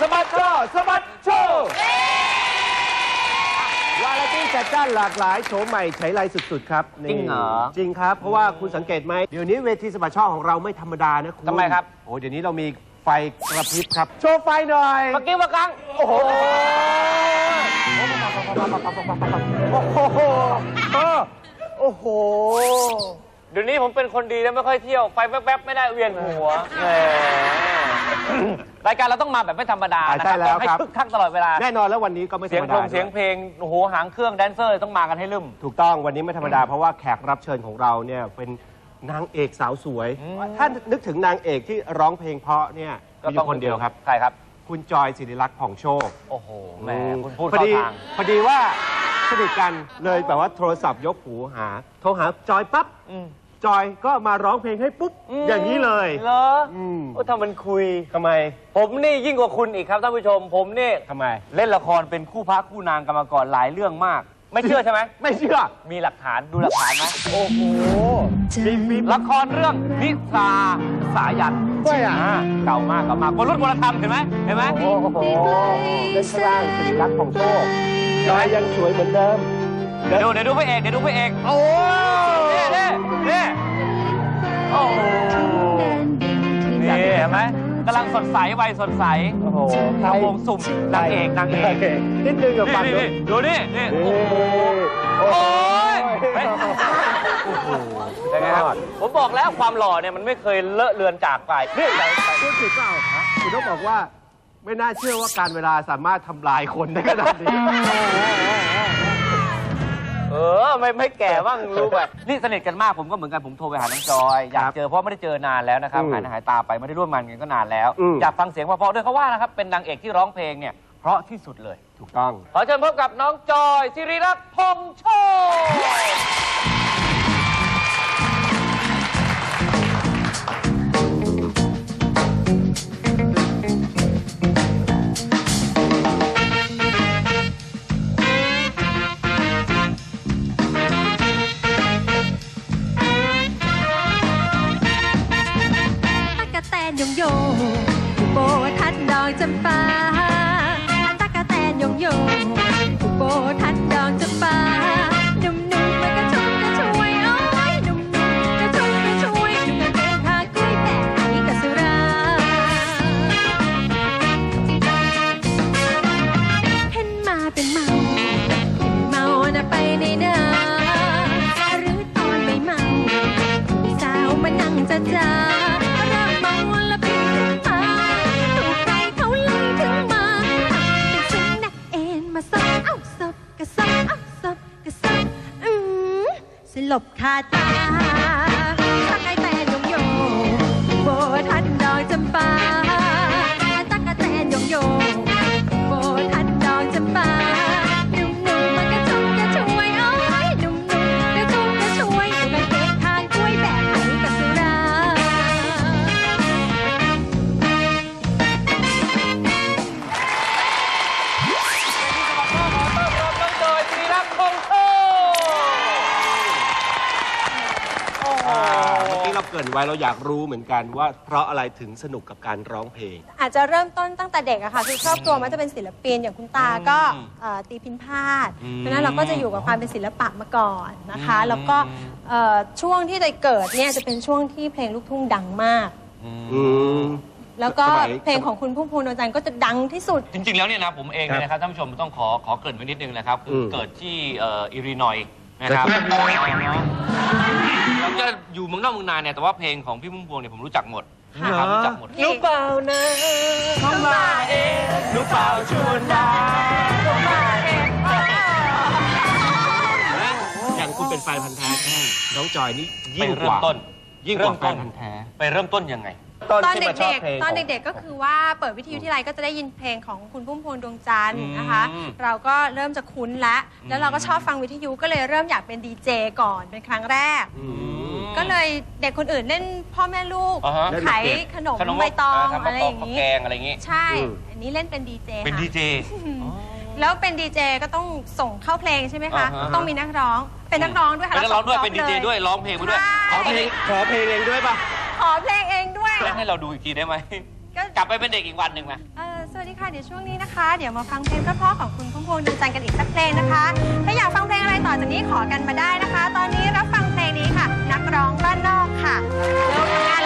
สะบัดช่อสะบัดโชว์วาไรตี้จัดจ้านหลากหลายโฉมใหม่ใช้ไรสุดๆครับนี่จริงเหรอจริงครับ เพราะว่าคุณสังเกตไหมเดี๋ยวนี้เวทีสะบัดช่อของเราไม่ธรรมดานะคุณทำไมครับ โอ้เดี๋ยวนี้เรามีไฟกระพริบครับ โชว์ไฟหน่อยเมื่อกี้ว่ากังโอ้โหโอ้โหเออโอ้โห เดี๋ยวนี้ผมเป็นคนดีแล้วไม่ค่อยเที่ยว ไฟแวบๆไม่ได้เวียนหัวแหมรายการเราต้องมาแบบไม่ธรรมดานะใช่แล้วให้ครับ คึกคักตลอดเวลา แน่นอนแล้ววันนี้ก็ไม่ธเสีรยงรมเพลดางเสียงเพลงโอ้โหหางเครื่องแดนเซอร์ต้องมากันให้ลืม ถูกต้องวันนี้ไม่ธรรมดาเพราะว่าแขกรับเชิญของเราเนี่ยเป็นนางเอกสาวสวยอืมถ้านึกถึงนางเอกที่ร้องเพลงเพราะเนี่ยมีอยู่คนเดียวครับ ใครครับ คุณจอยศิริลักษณ์ผ่องโชคโอ้โหแหมคุณพูดพอเข้าดีทาง พอดีว่า สนิทกันเลยแบบว่าโทรศัพท์ยกหูหา โทรหาจอยปั๊บอืมจอยก็มาร้องเพลงให้ปุ๊บ อย่างนี้เลยเหรออืมโอ้ทำมันคุย ทำไมผมนี่ยิ่งกว่าคุณอีกครับท่านผู้ชม ผมนี่ทำไม เล่นละครเป็นคู่พระคู่นางกันมาก่อนหลายเรื่องมาก ไม่เชื่อใช่ไหม ไม่เชื่อ มีหลักฐานดูหลักฐานไหมโอ้โหมีมีละครเรื่องนิทราสายันด้วยอะอ่าเก่ามากเก่ามากคนรุ่นคนธรรมเห็นไหมเห็นไหมโอ้โหเล่นข้างล่างศิริลักษณ์ผ่องโชค จอยยังสวยเหมือนเดิม เดี๋ยวดูเดี๋ยวดูพระเอกเดี๋ยวดูพระเอกโอ้นี่นี่นี่โอ้โหนี่เห็นไหมกำลังสดใสวัยสดใสโอ้โหทำวงสุ่มนางเอกนางเอกนิดนึงกับฟันนี่ด้วยนี่ดูนี่นี่โอ้โอ้โหโหเฮ้ยยังไงครับผมบอกแล้วความหล่อเนี่ยมันไม่เคยเลอะเลือนจากไปนี่พูดผิดเปล่าคุณต้องบอกว่า ไม่น่าเชื่อว่าการเวลาสามารถทำลายคนได้ขนาดนี้เออไม่ไม่แก่บ้างรู้ไปนี่สนิทกันมากผมก็เหมือนกันผมโทรไปหาน้องจอย อยากเจอเพราะไม่ได้เจอนานแล้วนะครับอืมหายหน้าหายตาไปไม่ได้ร่วมงานกันก็นานแล้วอืมอยากฟังเสียงเพราะๆด้วยเขาว่านะครับเป็นนางเอกที่ร้องเพลงเนี่ยเพราะที่สุดเลย ถูกต้อง ขอเชิญพบกับน้องจอยสิริรัตน์พงษ์โชค ทัดดอกจำปา ไว้เราอยากรู้เหมือนกันว่าเพราะอะไรถึงสนุกกับการร้องเพลง อาจจะเริ่มต้นตั้งแต่เด็กอะค่ะคือครอบครัวมันจะเป็นศิลปินอย่างคุณตาก็เอ่อตีพินพาดอืมเพราะฉะนั้นเราก็จะอยู่กับความเป็นศิลปะมาก่อนนะคะ อืม แล้วก็เอ่อช่วงที่ได้เกิดเนี่ยจะเป็นช่วงที่เพลงลูกทุ่งดังมาก อืม แล้วก็สมัย เพลงของคุณพุ่มพวงดวงจันทร์ก็จะดังที่สุด จริงๆ แล้วเนี่ยนะผมเองเนี่ยนะครับท่านผู้ชมต้องขอขอเกริ่นไว้นิดนึงนะครับคืออมเกิดที่เอ่ออิลรินอยส์ นะครับเกิดที่อิลลินอยส์แล้วก็อยู่เมืองนอกเมืองนาเนี่ยแต่ว่าเพลงของพี่พุ่มพวงเนี่ยผมรู้จักหมดนะครับรู้จักหมด รู้เปล่านะเข้ามาเองรู้เปล่าชวนมาอย่างคุณเป็นแฟนพันธ์แท้น้องจอยนี่ไปยิ่งกเริ่มว่าต้นยิ่งกว่าเริ่มแฟต้นนพันธ์แท้ไปเริ่มต้นยังไง ตอนที่เด็มาชอบกพลง ๆ ตอนขงเด็กๆ ก็คือว่าเปิดวิทยุที่ไรก็จะได้ยินเพลงของคุณพุ่มพวงดวงจันทร์นะคะ อืมเราก็เริ่มจะคุ้นละแล้วเราก็ชอบฟังวิทยุก็เลยเริ่มอยากเป็นดีเจก่อนเป็นครั้งแรกอืมก็เลยเด็กคนอื่นเล่นพ่อแม่ลูกอ่าฮะ ขายขนมใบตองทำอะไรอย่างนี้ นี้แกงอะไรอย่างงี้ ใช่ อืม อันนี้เล่นเป็นดีเจเป็นค่ะ ดีเจ แล้วเป็นดีเจก็ต้องส่งเข้าเพลงใช่ไหมคะ อ่าฮะ ต้องมีนักร้อง เป็นนักร้องด้วยค่ะเป็นนักร้องด้วย แล้เป็นดีเจส่งด้วย ร้องเพลงไปด้วยขอเพลงขอเพลงเองด้วยป่ะ ขอเพลงเองด้วย เล่นให้เราดูอีกทีได้ไหม ก็ กลับไปเป็นเด็กอีกวันหนึ่งไหมเอ่อสวัสดีค่ะเดี๋ยวช่วงนี้นะคะ เดี๋ยวมาฟังเพลงเพราะๆของคุณพุ่มพวงดวงจันทร์กันอีกสักเพลงนะคะ ถ้าอยากฟังเพลงอะไรต่อจากนี้ขอกันมาได้นะคะ ตอนนี้รับฟังเพลงนี้ค่ะ นักร้องบ้านนอกค่ะเริ่มงานแ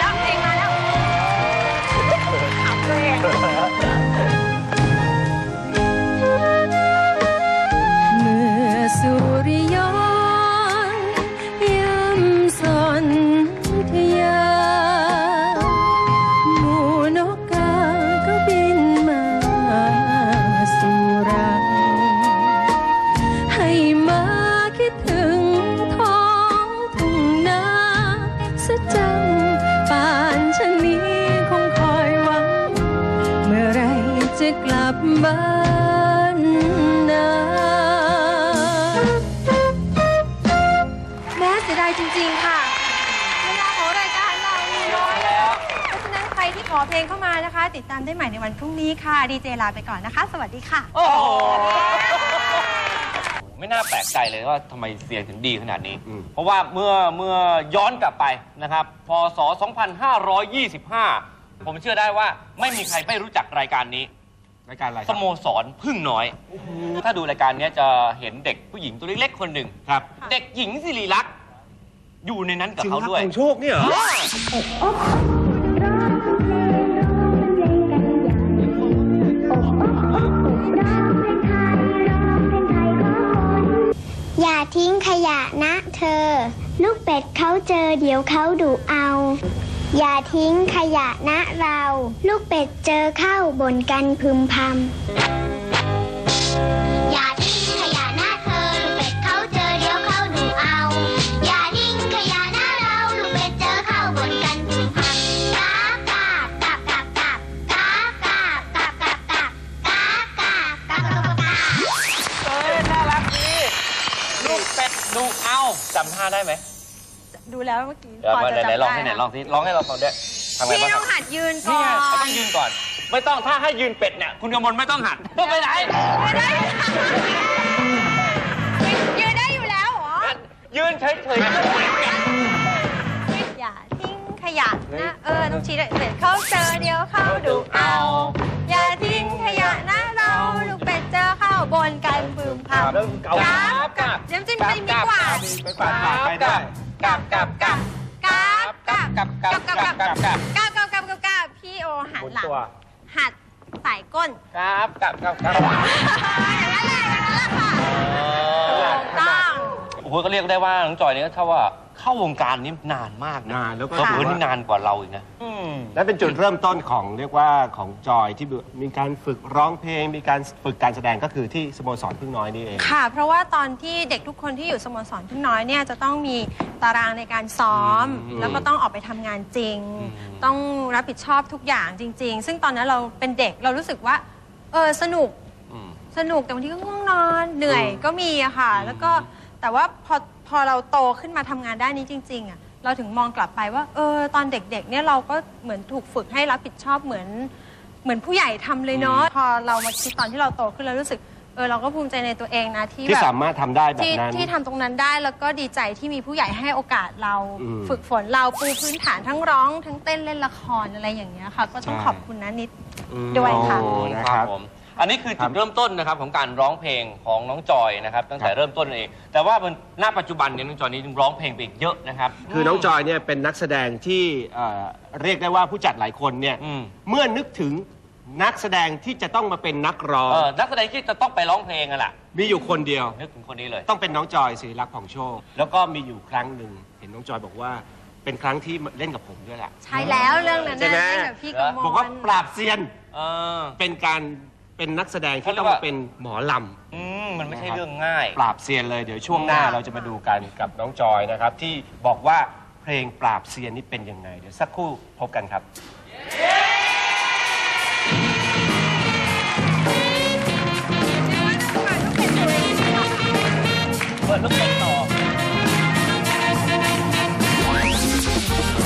ล้ว ก่อนนะคะ สวัสดีค่ะ โอ้โหไม่น่าแปลกใจเลยว่าทำไมเสียงถึงดีขนาดนี้อืมเพราะว่าเมื่อเมื่อย้อนกลับไปนะครับ พศ 2525 ผมเชื่อได้ว่าไม่มีใครไม่รู้จักรายการนี้ รายการอะไรคสรับโมสรพึ่งน้อย ถ้าดูรายการเนี้ยจะเห็นเด็กผู้หญิงตัวเล็กๆคนหนึ่ง ครับเด็กหญิงสิริลักษณ์อยู่ในนั้นกับชิงเขารักด้วย ของโชคเนี่ยเหรออ ทิ้งขยะนะเธอ ลูกเป็ดเขาเจอเดี๋ยวเขาดุเอา อย่าทิ้งขยะนะเรา ลูกเป็ดเจอเข้าบ่นกันพึมพำอย่าทิ้งำท่าได้ไหมดูแล้วเมื่อกี้เดี๋ยวพอมาจะไหนจำๆลองได้ที่ไหนลองที่ร้องให้เราฟังด้วยทำไงพี่บ้างคต้รัอบงหัดยืนก่นี่อไงนต้องยืนก่อน ไม่ต้องถ้าให้ยืนเป็ดเนี่ยคุณกมลไม่ต้องหันไปไหนไม่ได้ยืนได้อยู่แล้วเหรอ ยืนเฉยอย่าทิ้งขยะนะ เออ ต้องชี้ด้วยเป็ดเขาเจอเดี๋ยวเขาดุเอา อย่าทิ้งขยะนะเราลูกเป็ดเจอเข้าบนกันปื มพำเริ่มเก่ากับกับเดี๋ยวจิ้มไปมีกว่าไปปาดปากไปได้กับกับกับกับกับกับกับกับกับกับกับกับกับกับกับพี่โอหันหมุนหลังตัวหัดใส่ก้นกับกับกับกับอย่างนั้นแหละอย่างนั้นแหละค่ะถูกต้องโอ้โหก็เรียกได้ว่าน้องจอยนี่ก็เท่าว่า เข้าวงการนี้นานมากนะนานแล้วก็ก็ถือว่านี่นานกว่าเราอีกนะ และเป็นจุดเริ่มต้นของเรียกว่าของจอยที่มีการฝึกร้องเพลง มีการฝึกการแสดงก็คือที่สโมสรพึ่งน้อยนี่เอง ค่ะ เพราะว่าตอนที่เด็กทุกคนที่อยู่สโมสรพึ่งน้อยเนี่ยจะต้องมีตารางในการซ้อม อืมแล้วก็ต้องออกไปทำงานจริงอืมต้องรับผิดชอบทุกอย่างจริง ๆ ซึ่งตอนนั้นเราเป็นเด็กเรารู้สึกว่าเออสนุกอืมสนุกแต่บางทีก็ง่วงนอนเหนื่อยก็มีอะค่ะ แล้วก็แต่ว่าพอพ อเราโตขึ้นมาทำงานด้านนี้จริง ๆอะเราถึงมองกลับไปว่า เออ ตอนเด็ก ๆ เนี่ยเราก็เหมือนถูกฝึกให้รับผิดชอบเหมือน เหมือนผู้ใหญ่ทำเลยเนาะพอเรามาคิดตอนที่เราโตขึ้นเรารู้สึกเออเราก็ภูมิใจในตัวเองนะที่ที่แบบสามารถทำได้แบบที่นั้น ที่ทำตรงนั้นได้แล้วก็ดีใจที่มีผู้ใหญ่ให้โอกาสเราอืมฝึกฝนเราปูพื้นฐานทั้งร้อง ทั้งเต้นเล่นละครอะไรอย่างเงี้ยค่ะ ก็ต้องใช่ ขอบคุณนะนิดอืมด้วยค่ะ โอ้นะครับ ผม อันนี้คือครัจุบดเริ่มต้นนะครับของการร้องเพลงของน้องจอยนะครับ ตั้งแต่ครับเริ่มต้นเอง แต่ว่ามันณปัจจุบันเนี่ยน้องจอยนี้ร้องเพลงไปอีกเยอะนะครับ คือน้องจอยเนี่ยเป็นนักแสดงที่เอ่อเรียกได้ว่าผู้จัดหลายคนเนี่ยอืม เมื่อนึกถึงนักแสดงที่จะต้องมาเป็นนักร้องเออนักแสดงที่จะต้องไปร้องเพลงกันล่ะมีอยู่คนเดียว นึกถึงคนนี้เลย ต้องเป็นน้องจอยศิริลักษณ์ผ่องโชค แล้วก็มีอยู่ครั้งหนึ่งเห็นน้องจอยบอกว่าเป็นครั้งที่เล่นกับผมด้วยแหละ ใช่แล้วเรื่องนั้นใช่ไหมน่ะเล่นกับพี่กมล บอกว่าปราบเซียนเออเป็นการ เป็นนักแสดงที่เขาเรีต้ยอกงว่ามาเป็นหมอลอืมมันไม่ใช่นะครับเรื่องง่ายำปราบเซียนเลยเดี๋ยวช่วงหน้าเราจะมาดูกันกับน้องจอยนะครับ ที่บอกว่าเพลงปราบเซียนนี่เป็นยังไง เดี๋ยวสักครู่พบกันครับเปิดลูกเป็ดต่อ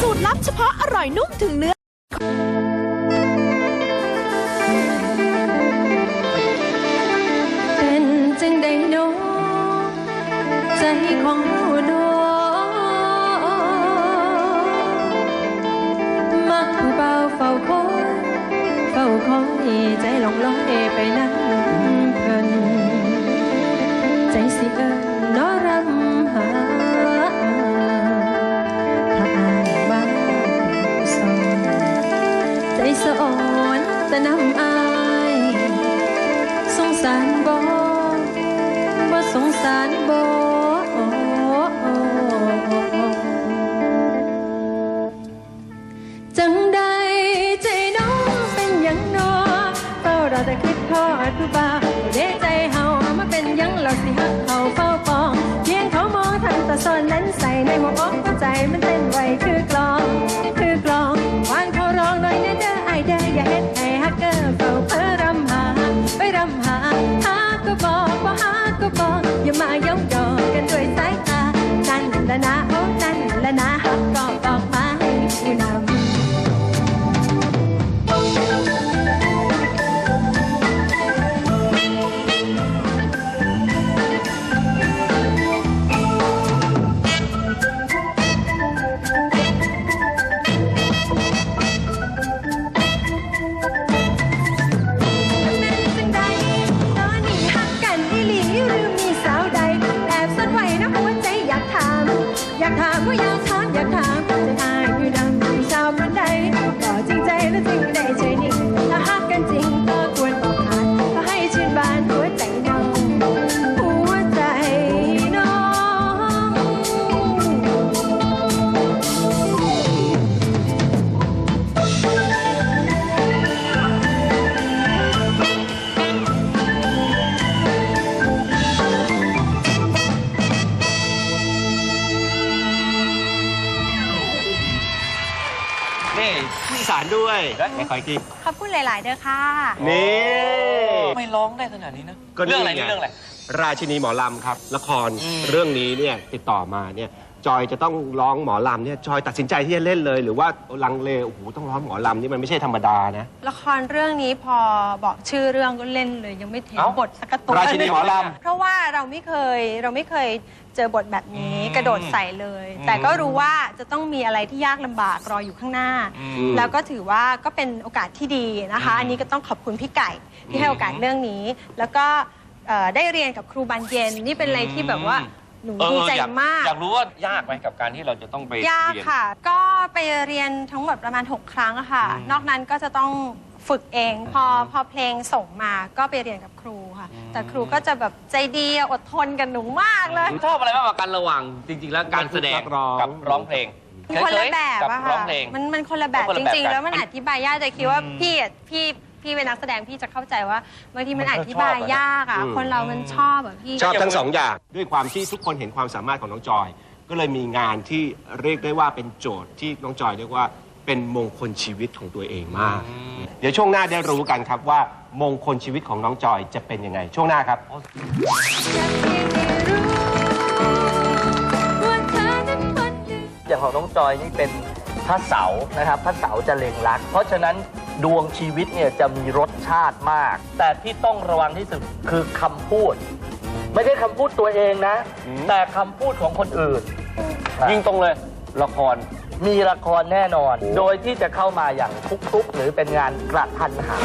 สูตรลับเฉพาะอร่อยนุ่มถึงเนื้อ สงสารบ่บ่สงสารบ่จังใดใจน้องเป็นหยังนอเฝ้าเราแต่คิดทอดผู้บ่าวเดใจเฮามาเป็นหยังเราสิฮักเขา ไม่ค่อยกินขอบคุณหลาย ๆ เด้อค่ะ นี่ไม่ร้องได้ขนาดนี้นะก็นี่เรื่องอะไรไงนี่เรื่องอะไร ราชินีหมอลำครับ ละครอืมเรื่องนี้เนี่ยติดต่อมาเนี่ย จอยจะต้องร้องหมอลำเนี่ยจอยตัดสินใจที่จะเล่นเลย หรือว่าลังเลโอ้โหต้องร้องหมอลำนี่มันไม่ใช่ธรรมดานะละครเรื่องนี้พอบอกชื่อเรื่องก็เล่นเลย ยังไม่เห็นเอ้าบทสักกระตัวราชินีหมอลเพราะว่าเราไม่เคยเราไม่เคยเจอบทแบบนี้อืมกระโดดใส่เลยอืมแต่ก็รู้ว่าจะต้องมีอะไรที่ยากลำบากรออยู่ข้างหน้าอืมแล้วก็ถือว่าก็เป็นโอกาสที่ดีนะคะ อันนี้ก็ต้องขอบคุณพี่ไก่ที่ให้โอกาสเรื่องนี้ แล้วก็เอ่อได้เรียนกับครูบานเย็นนี่เป็นอะไรที่แบบว่า หนูเออดีใจอยากมาก อยากรู้ว่ายากไหมกับการที่เราจะต้องไปยากเรีน ค่ะ ก็ไปเรียนทั้งหมดประมาณ 6 ครั้งอะค่ะ อืมนอกนั้นก็จะต้องฝึกเอง พอพอเพลงส่งมาก็ไปเรียนกับครูค่ะแต่ครูก็จะแบบใจดีอะอดทนกับหนูมากเลยชอบอะไรมากกว่ากันระหว่างจริง ๆ แล้วการแสดงนักร้อง กับร้องเพลงมันคนละแบบกับอะร้อค่ะงเพลง มันมันคนละแบบคนจละแบบริง กัๆ นแล้วมันอธิบายยากแต่คิดว่าอืมพี่อะพี่ พี่เป็นนักแสดงพี่จะเข้าใจว่าบางทีมันมันก็อธิบายชอบอะยากอะอืมคนเรามันชอบอะพี่ ชอบทั้งสองอย่างด้วยความที่ทุกคนเห็นความสามารถของน้องจอย ก็เลยมีงานที่เรียกได้ว่าเป็นโจทย์ที่น้องจอยเรียกว่าเป็นมงคลชีวิตของตัวเองมาก เดี๋ยวช่วงหน้าได้รู้กันครับว่ามงคลชีวิตของน้องจอยจะเป็นยังไง ช่วงหน้าครับว่าเธอนั้นคนหนึ่งอย่างของน้องจอยนี่เป็นพระเสาร์นะครับพระเสาร์จะเล็งรัก เพราะฉะนั้น ดวงชีวิตเนี่ยจะมีรสชาติมาก แต่ที่ต้องระวังที่สุดคือคำพูด ไม่ใช่คำพูดตัวเองนะ แต่คำพูดของคนอื่น ยิงตรงเลยละครมีละครแน่นอน โดยที่จะเข้ามาอย่างทุกๆ หรือเป็นงานกระทันหัน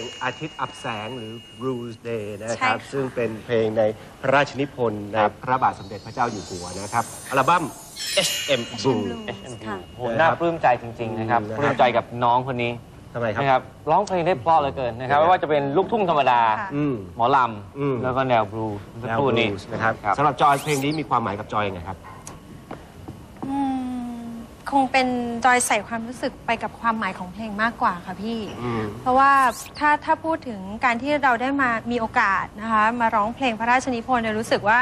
งอาทิตย์อับแสงหรือ Bruce Day นะครับ ใช่ค่ะ ซึ่งเป็นเพลงในพระราชนิพนธ์ในพระบาทสมเด็จพระเจ้าอยู่หัวนะครับ อัลบั้ม H.M. Blue ค่ะ โหน่าปลื้มใจจริง ๆ นะครับอืมนะครับปลื้มใจกับน้องคนนี้ทำไมครับ นะครับ ร้องเพลงได้เพราะเหลือเกินนะครับ ไม่ว่าจะเป็นลูกทุ่งธรรมดาค่ะอืม หมอลอืมำ แล้วก็แนวบลูสักแนควรู่นี้ Blues นะครับครับสำหรับจอยเพลงนี้มีความหมายกับจอยยังไงครับอืม คงเป็นจอยใส่ความรู้สึกไปกับความหมายของเพลงมากกว่าค่ะพี่ อืม เพราะว่าถ้าถ้าพูดถึงการที่เราได้มามีโอกาสนะคะมาร้องเพลงพระราชนิพนธ์เนี่ยรู้สึกว่า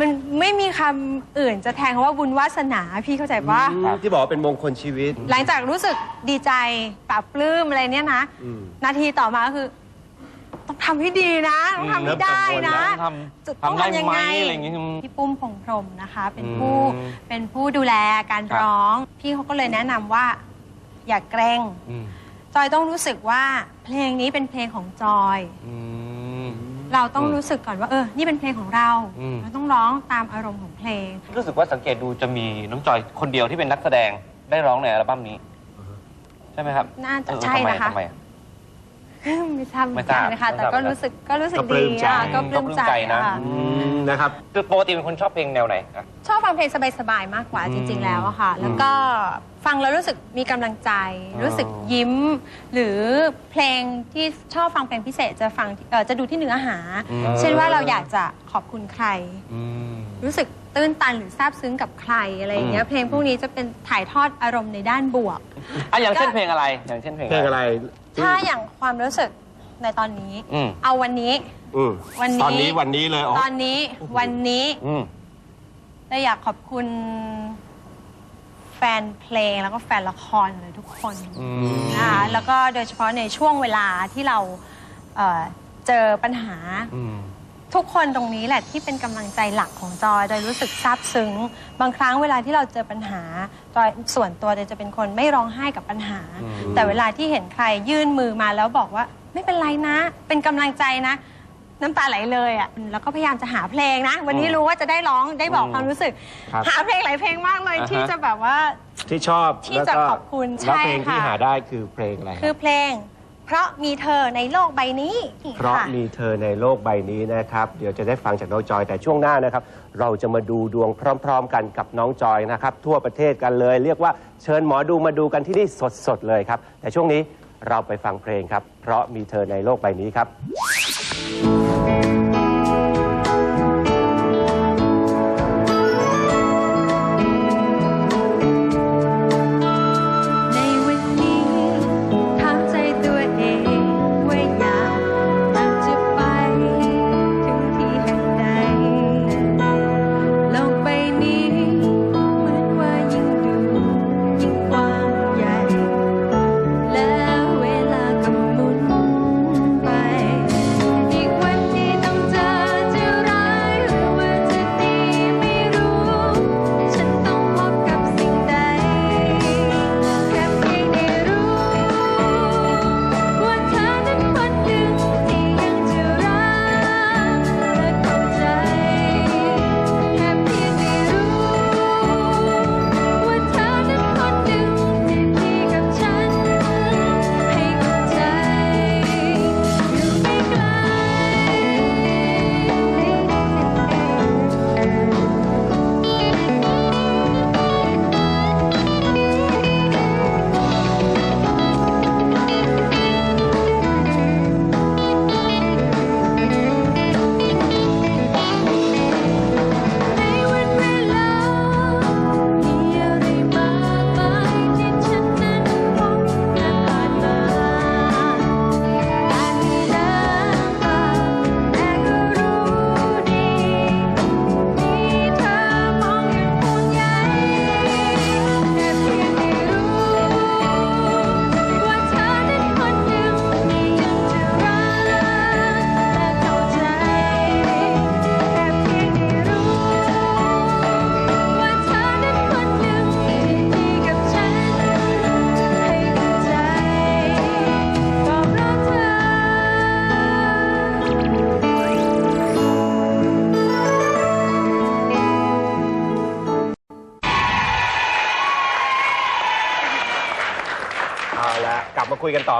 มันไม่มีคำอื่นจะแทนคำว่าบุญวาสนาพี่เข้าใจปะที่บอกว่าเป็นมงคลชีวิต หลังจากรู้สึกดีใจปลาบปลื้มอะไรเนี่ยนะ อืม นาทีต่อมาก็คือต้อง ทำให้ดีนะต้องทำให้ได้นะทจะำต้องทำได้ทำยังไหมไง อะไรอย่างงี้พี่ปุ้มพงษ์พรหมนะคะ เป็นผู้อืม เป็นผู้ดูแลการครับร้อง พี่เขาก็เลยแนะนำว่า อย่าเกรงอืมจอยต้องรู้สึกว่าเพลงนี้เป็นเพลงของจอย อืม เราต้องรู้สึกก่อนว่าเออ นี่เป็นเพลงของเรา อืม เราต้องร้องตามอารมณ์ของเพลง รู้สึกว่าสังเกตดูจะมีน้องจอยคนเดียวที่เป็นนักแสดงได้ร้องในอัลบั้มนี้ ใช่ไหมครับน่าจะเออใช่นะคะ ทำไมอไม่ ทราบเหมือนไม่ทกัรานบนะคะ ไม่แต่ทราบก็รู้สึกก็รู้สึกก็ปลื้ดีมใจ อะก็ปลื้มใจก็ปลื้มใจนะค่ะอืมนะครับ คือปกติเป็นคนชอบเพลงแนวไหนครับชอบฟังเพลงสบายๆมากกว่าอืมจริง ๆ แล้วอะค่ะ แล้วก็ฟังแล้วรู้สึกมีกำลังใจอ๋อรู้สึกยิ้ม หรือเพลงที่ชอบฟังเพลงพิเศษจะฟังเอ่อจะดูที่เนื้อหาเช่นว่าเราอยากจะขอบคุณใคร อืม รู้สึกตื้นตันหรือซาบซึ้งกับใครอะไรอย่างเงี้ยอืมเพลงพวกนี้จะเป็นถ่ายทอดอารมณ์ในด้านบวก อะอย่างเช่นเพลงอะไร อย่างเช่นเพลงเพลงอะไร ถ้าอย่างความรู้สึกในตอนนี้ อืม เอาวันนี้ อืมวันนี้ ตอนนี้วันนี้เลยอ๋อตอนนี้วันนี้อืม เราอยากขอบคุณ แฟนเพลงแล้วก็แฟนละครเลยทุกคนอืมนะคะแล้วก็โดยเฉพาะในช่วงเวลาที่เราเอ่อเจอปัญหา อืม ทุกคนตรงนี้แหละที่เป็นกำลังใจหลักของจอยโดยรู้สึกซาบซึ้ง บางครั้งเวลาที่เราเจอปัญหาจอยส่วนตัวจอยจะเป็นคนไม่ร้องไห้กับปัญหาอืมแต่เวลาที่เห็นใครยื่นมือมาแล้วบอกว่าไม่เป็นไรนะ เป็นกำลังใจนะ น้ำตาไหลเลยอะแล้วก็พยายามจะหาเพลงนะ วันนี้รู้ว่าจะได้ร้องได้บอกความรู้สึก ครับหาเพลงหลายเพลงมากเลยอ่าฮะ ที่จะแบบว่า ที่ชอบที่แล้วจะก็ขอบคุณแล้วใช่เพลงที่ค่ะ หาได้คือเพลงอะไรคือเพลง เพราะมีเธอในโลกใบนี้เพราะค่มีเธอในโลกใบนี้นะครับ เดี๋ยวจะได้ฟังจากน้องจอยแต่ช่วงหน้านะครับ เราจะมาดูดวงพร้อม ๆ กันกับน้องจอยนะครับ ทั่วประเทศกันเลย เรียกว่าเชิญหมอดูมาดูกันที่นี่สดๆเลยครับ แต่ช่วงนี้เราไปฟังเพลงครับ เพราะมีเธอในโลกใบนี้ครับ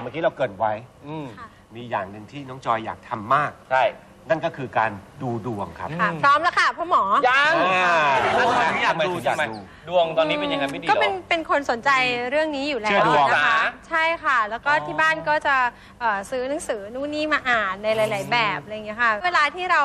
เมื่อกี้เราเกรินไว้ อืมมีอย่างหนึ่งที่น้องจอยอยากทำมาก ใช่ นั่นก็คือการดูดวงครับค่ะ พร้อมแล้วค่ะพ่อหมอ ยังอ่าแล้วทำไมถึงอยากดูทำไมถึงอยากใช่ไหมดูดวงตอนนี้เป็นยังไงไม่ดีหรก็อเป็นเป็นคนสนใจเรื่องนี้อยู่แล้เชื่วอดวงนะคะเหรอใช่ค่ะ แล้วก็ที่บ้านก็จะเอ่อซื้อหนังสือนู่นนี่มาอ่านในหลาย ๆ แบบอะไรอย่างเงี้ยค่ะ เวลาที่เรา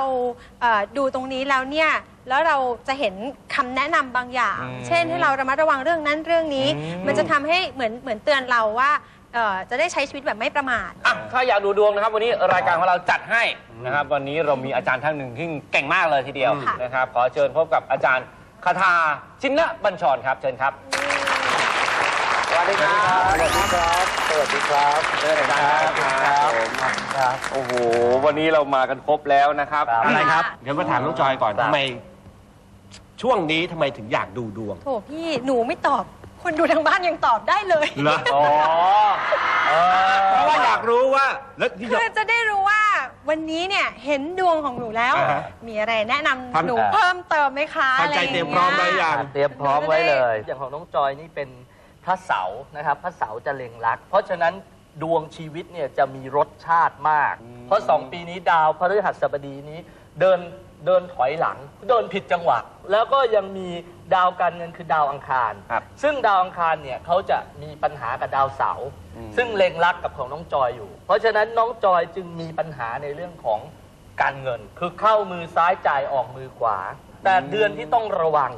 เอ่อดูตรงนี้แล้วเนี่ย แล้วเราจะเห็นคำแนะนำบางอย่าง เช่นให้เราระมัดระวังเรื่องนั้นเรื่องนี้ มันจะทำให้เหมือนเหมือนเตือนเราว่า เอ่อจะได้ใช้ชีวิตแบบไม่ประมาท อะถ้าอยากดูดวงนะครับ วันนี้รายการของเราจัดให้นะครับ วันนี้เรามีอาจารย์ท่านหนึ่งที่เก่งมากเลยทีเดียวค่ะ นะครับ ขอเชิญพบกับอาจารย์คาทาชินนะบัญชรครับ เชิญครับสวัสดีครับสวัสดีครับ สวัสดีครับเชิญอาจารย์ครับครับ โอ้โห วันนี้เรามากันครบแล้วนะครับครับ อะไรครับ เดี๋ยวมาถามน้องจอยก่อนครับ ทำไม ช่วงนี้ทำไมถึงอยากดูดวง โถพี่หนูไม่ตอบ คนดูทางบ้านยังตอบได้เลย เหรอ อ๋อ เออเพราะว่าอยากรู้ว่าแล้วที่คือจะได้รู้ว่าวันนี้เนี่ยเห็นดวงของหนูแล้ว อ่าฮะมีอะไรแนะนำทำ หนูเพิ่มเติมไหมคะทำใจะเตรียมพร้อมไว้ยังเตรียมพร้อมไว้เลย อย่างของน้องจอยนี่เป็นพระเสาร์นะครับพระเสาร์จะเล็งรัก เพราะฉะนั้นดวงชีวิตเนี่ยจะมีรสชาติมาก เพราะสองปีนี้ดาวพฤหัสบดีนี้ เดิน เดินถอยหลัง เดินผิดจังหวะ แล้วก็ยังมีดาวการเงินคือดาวอังคาร ครับซึ่งดาวอังคารเนี่ยเขาจะมีปัญหากับดาวเสาร์ซึ่งเล็งรักกับของน้องจอยอยู่ เพราะฉะนั้นน้องจอยจึงมีปัญหาในเรื่องของการเงิน คือเข้ามือซ้ายจ่ายออกมือขวา แต่เดือนที่ต้องระวัง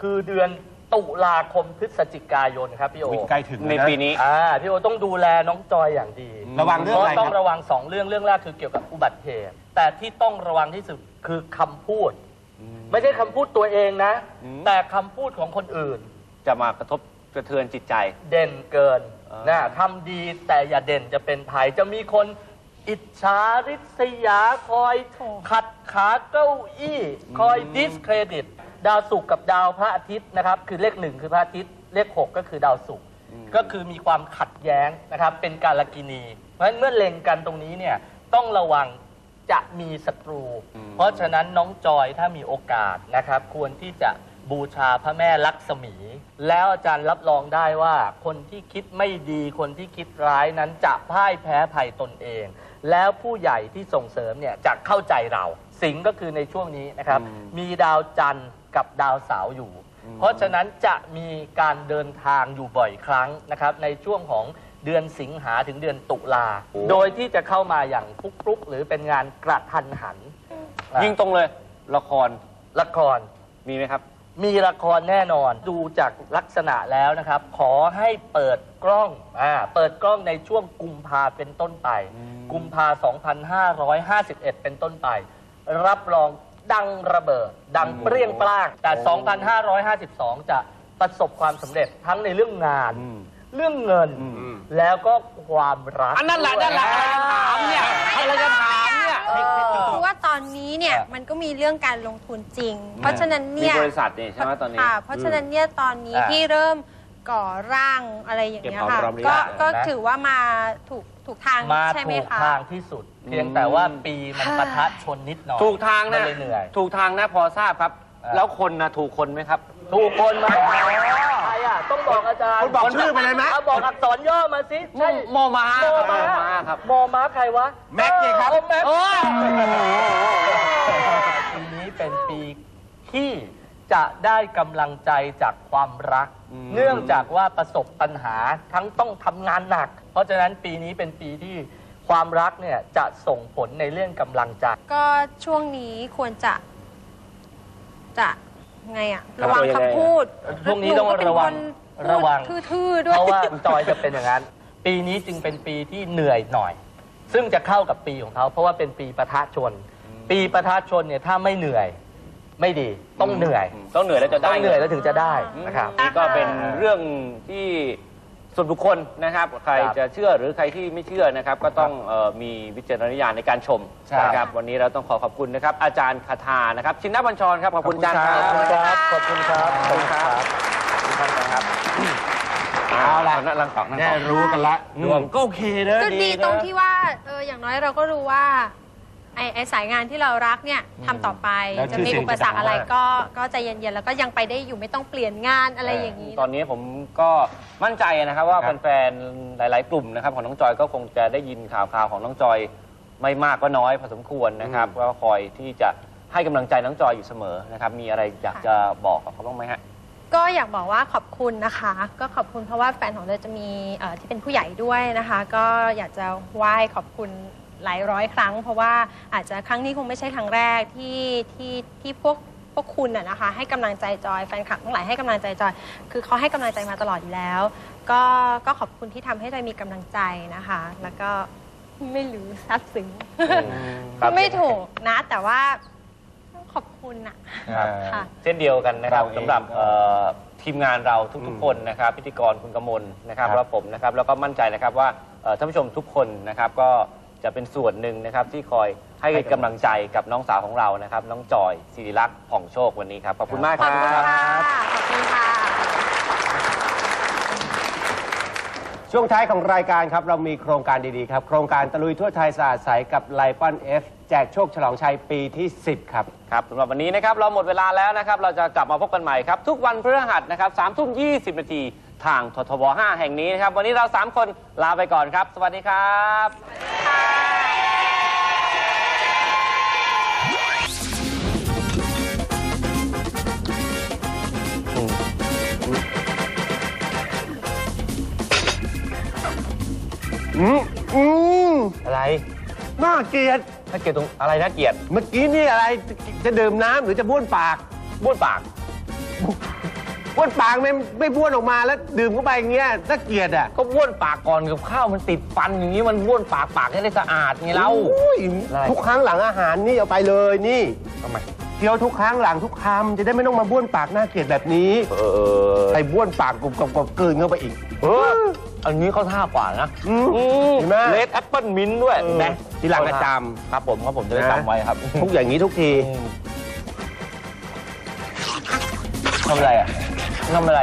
คือเดือนตุลาคมพฤศจิกายนครับพี่โอ วิ่งใกล้ถึงแล้วในนะปีนี้ อ่าพี่โอต้องดูแลน้องจอยอย่างดีระวังเรื่องอะไรพาต้อคงรับ ระวังสองเรื่องเรื่องแรกคือเกี่ยวกับอุบัติเหตุ แต่ที่ต้องระวังที่สุดคือคำพูด ไม่ใช่คำพูดตัวเองนะแต่คำพูดของคนอื่น จะมากระทบกระเทือนจิตใจ เด่นเกินอ่าน นะทำดีแต่อย่าเด่นจะเป็นภัยจะมีคนอิจฉาริษยาคอยโถขัดขาเก้าอี้ คอยดิสเครดิต ดาวศุกร์กับดาวพระอาทิตย์นะครับ คือเลขหนึ่งคือพระอาทิตย์ เลขหกก็คือดาวศุกร์ก็คือมีความขัดแย้งนะครับ เป็นการกินี เพราะฉะนั้นเมื่อเล็งกันตรงนี้เนี่ยต้องระวัง จะมีศัตรูเพราะฉะนั้นน้องจอยถ้ามีโอกาสนะครับ ควรที่จะบูชาพระแม่ลักษมี แล้วอาจารย์รับรองได้ว่า คนที่คิดไม่ดีคนที่คิดร้ายนั้นจะพ่ายแพ้ภัยตนเอง แล้วผู้ใหญ่ที่ส่งเสริมเนี่ยจะเข้าใจเรา สิงห์ก็คือในช่วงนี้นะครับมีดาวจันทร์กับดาวเสาร์อยู่ เพราะฉะนั้นจะมีการเดินทางอยู่บ่อยครั้งนะครับในช่วงของ เดือนสิงหาถึงเดือนตุลาโดยที่จะเข้ามาอย่างฟลุกๆหรือเป็นงานกระทันหันยิ่งตรงเลย ละครละคร มีไหมครับ มีละครแน่นอนดูจากลักษณะแล้วนะครับ ขอให้เปิดกล้องอ่าเปิดกล้องในช่วงกุมภาเป็นต้นไปกุมภา2551 เป็นต้นไป รับรองดังระเบิด ดังเปรี้ยงปร้างแต่ 2552 จะประสบความสำเร็จทั้งในเรื่องงาน เรื่องเงิน แล้วก็ความรักอันนั้นแหละนั่นแหละอะไรจะถามเนี่ยอะไรจะถามเนี่ยคือว่าตอนนี้เนี่ยมันก็มีเรื่องการลงทุนจริง เพราะฉะนั้นมีเนี่ยบริษัทนี่ใช่ไหมตอนนี้ค่ะเพราะฉะนั้นเนี่ยตอนนี้อ่าที่เริ่มก่อร่างอะไรอย่างเงี้ยเก็บหอมค่ะรอมริบก็เห็นไหมก็ถือว่ามาถูกถูกทางมาใช่ไหมถูกคะทางที่สุด เพียงแต่ว่าปีมันปะทะชนนิดหน่อยถูกทางมันะเลยเหนื่อยถูกทางนะพอทราบครับอ่าแล้วคนนะถูกคนไหมครับ ถูกคนไหมใครอะ ต้องบอกอาจารย์คุณบอกชื่อไปเลยไหมเอาบอกอักษรย่อมาสิใช่โมมาโมมาโมมาครับ โมมาใครวะแม็กซ์สิครับเออแม็กซ์โอ้ยปีนี้เป็นปีที่จะได้กำลังใจจากความรัก เนื่องจากว่าประสบปัญหาทั้งต้องทำงานหนัก เพราะฉะนั้นปีนี้เป็นปีที่ความรักเนี่ยจะส่งผลในเรื่องกำลังใจ ก็ช่วงนี้ควรจะ จะ ไงอะครับระวังยังไงคำพูดช่วงนี้ต้องหก็เป็นระวังคนระวังพูดทื่อๆด้วยเพราะว่าจอยจะเป็นอย่างนั้น ปีนี้จึงเป็นปีที่เหนื่อยหน่อย ซึ่งจะเข้ากับปีของเขา เพราะว่าเป็นปีประทะชน ปีประทะชนเนี่ยถ้าไม่เหนื่อยไม่ดีต้องเหนื่อย ต้องเหนื่อยแล้วจะต้ได้องเหนื่อยแล้วถึงจะได้นะครับนี่ก็เป็นเรื่องที่ ส่วนบุคคลนะครับ ใครครับจะเชื่อหรือใครที่ไม่เชื่อนะครับ ก็ต้องเอ่อมีวิจารณญาณในการชมใช่ นะครับ วันนี้เราต้องขอขอบคุณนะครับ อาจารย์คาทานะครับ ชินนบัญชรครับ ขอบคุณอาจารย์ครับขอบคุณครับ ขอบคุณครับ ขอบคุณครับ ขอบคุณครับเอาละนั่งลังต่อนั่งแน่ต่อรู้กันละอืมดวงก็โอเคนะ ก็ดีนะตรงที่ว่าเอออย่างน้อยเราก็รู้ว่า ไอ้ไอ้สายงานที่เรารักเนี่ยทำต่อไปแล้วจะชื่อมีเสียงอุปสรรคจะดังอะไรมาก ก็ก็ใจเย็นๆแล้วก็ยังไปได้อยู่ไม่ต้องเปลี่ยนงานอะไรอย่างนี้ ตอนนี้ผมก็มั่นใจนะครับว่าครับ แฟนๆ หลาย ๆ กลุ่มนะครับของน้องจอยก็คงจะได้ยินข่าวๆของน้องจอยไม่มากก็น้อยพอสมควรนะครับก็คอยที่จะให้กำลังใจน้องจอยอยู่เสมอนะครับมีอะไรอยากจะบอกกับเขาบ้างไหมฮะ ก็อยากบอกว่าขอบคุณนะคะ ก็ขอบคุณเพราะว่าแฟนของเราจะมีเอ่อที่เป็นผู้ใหญ่ด้วยนะคะ ก็อยากจะไหว้ขอบคุณ หลายร้อยครั้ง เพราะว่าอาจจะครั้งนี้คงไม่ใช่ครั้งแรกที่ที่ที่พวกพวกคุณน่ะนะคะ ให้กำลังใจจอยแฟนคลับทั้งหลายให้กำลังใจจอย คือเขาให้กำลังใจมาตลอดอยู่แล้ว ก็ก็ขอบคุณที่ทำให้จอยมีกำลังใจนะคะ แล้วก็ไม่รู้ซาบซึ้งครับไม่ถูกนะ แต่ว่าต้องขอบคุณอะ ครับ ค่ะ เช่นเดียวกันนะครับเราเองสำหรับก็เอ่อทีมงานเราทุกอืมๆคนนะครับพิธีกรคุณกมลนะครับครับ แล้วผมนะครับแล้วก็มั่นใจนะครับว่าเอ่อท่านผู้ชมทุกคนนะครับก็ จะเป็นส่วนหนึ่งนะครับที่คอยให้กำลังใจกับน้องสาวของเรานะครับ น้องจอยศิริลักษณ์ผ่องโชควันนี้ครับ ขอบคุณมากขคอบรับ คุณค่ะ ขอบคุณค่ะ ช่วงท้ายของรายการครับ เรามีโครงการดี ๆ ครับ โครงการตะลุยทั่วไทยสะอาดใสกับไลปอนเอฟแจกโชคฉลองชัยปีที่ 10 ครับ ครับสำหรับวันนี้นะครับ เราหมดเวลาแล้วนะครับ เราจะกลับมาพบกันใหม่ครับ ทุกวันพฤหัสนะครับสามทุ่มยีนาที ทางททบ5แห่งนี้นะครับ วันนี้เรา 3 คนลาไปก่อนครับ สวัสดีครับอืมอืมอะไรน่าเกลียดถ้าเกลียดตรงอะไรน่าเกลียด เมื่อกี้นี่อะไรจะจะดื่มน้ำหรือจะบ้วนปากบ้วนปาก บ้วนปากไม่ไม่บ้วนออกมาแล้วดื่มเข้าไปอย่างเงี้ยน่าเกลียดอะก็บ้วนปากก่อนกับข้าวมันติดฟันอย่างนี้มันบ้วนปากปากให้ได้สะอาดไงเล่าอุ้ยอะไรทุกครั้งหลังอาหารนี่เอาไปเลยนี่ทำไมเคี้ยวทุกครั้งหลังทุกคำจะได้ไม่ต้องมาบ้วนปากน่าเกลียดแบบนี้เออไปบ้วนปากกรุบกรอบกรอบกลืนเข้าไปอีกเอออันนี้เขาท่ากว่านะอืมเห็นไหมเลดแอปเปิลมินด้วยเออนะทีหลังอะจครับผมครับผมจะได้นะจำไว้ครับ ทุกอย่างนี้ทุกที ทำอะไรอะทำอะไร